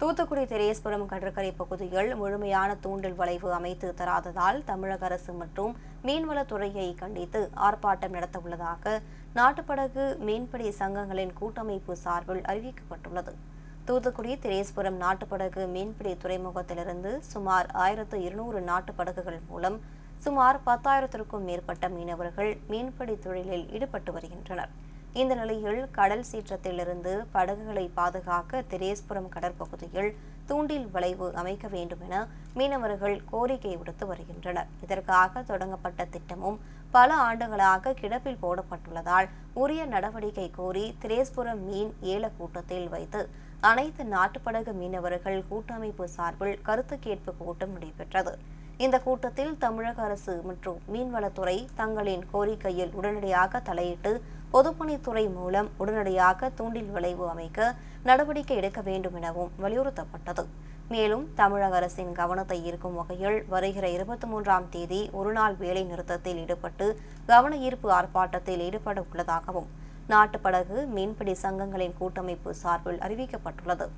தூத்துக்குடி திரேஸ்புரம் கடற்கரை பகுதியில் முழுமையான தூண்டில் வளைவு அமைத்து தராததால் தமிழக அரசு மற்றும் மீன்வளத்துறையை கண்டித்து ஆர்ப்பாட்டம் நடத்தவுள்ளதாக நாட்டுப்படகு மீன்பிடி சங்கங்களின் கூட்டமைப்பு சார்பில் அறிவிக்கப்பட்டுள்ளது. தூத்துக்குடி திரேஸ்புரம் நாட்டுப்படகு மீன்பிடி துறைமுகத்திலிருந்து சுமார் ஆயிரத்து இருநூறு நாட்டுப்படகுகள் மூலம் சுமார் பத்தாயிரத்திற்கும் மேற்பட்ட மீனவர்கள் மீன்பிடி தொழிலில் ஈடுபட்டு வருகின்றனர். இந்த நிலையில் கடல் சீற்றத்திலிருந்து படகுகளை பாதுகாக்க திரேஸ்புரம் கடற்பகுதியில் தூண்டில் வளைவு அமைக்க வேண்டும் என மீனவர்கள் கோரிக்கை விடுத்து வருகின்றனர். இதற்காக தொடங்கப்பட்ட திட்டமும் பல ஆண்டுகளாக கிடப்பில் போடப்பட்டுள்ளதால் உரிய நடவடிக்கை கோரி திரேஸ்புரம் மீன் ஏல கூட்டத்தில் வைத்து அனைத்து நாட்டுப்படகு மீனவர்கள் கூட்டமைப்பு சார்பில் கருத்து கேட்பு கூட்டம் நடைபெற்றது. இந்த கூட்டத்தில் தமிழக அரசு மற்றும் மீன்வளத்துறை தங்களின் கோரிக்கையில் உடனடியாக தலையிட்டு பொதுப்பணித்துறை மூலம் உடனடியாக தூண்டில் விளைவு அமைக்க நடவடிக்கை எடுக்க வேண்டும் எனவும் வலியுறுத்தப்பட்டது. மேலும் தமிழக அரசின் கவனத்தை ஈர்க்கும் வகையில் வருகிற இருபத்தி மூன்றாம் தேதி ஒருநாள் வேலை நிறுத்தத்தில் ஈடுபட்டு கவன ஈர்ப்பு ஆர்ப்பாட்டத்தில் ஈடுபட உள்ளதாகவும் நாட்டுப்படகு மீன்பிடி சங்கங்களின் கூட்டமைப்பு சார்பில் அறிவிக்கப்பட்டுள்ளது.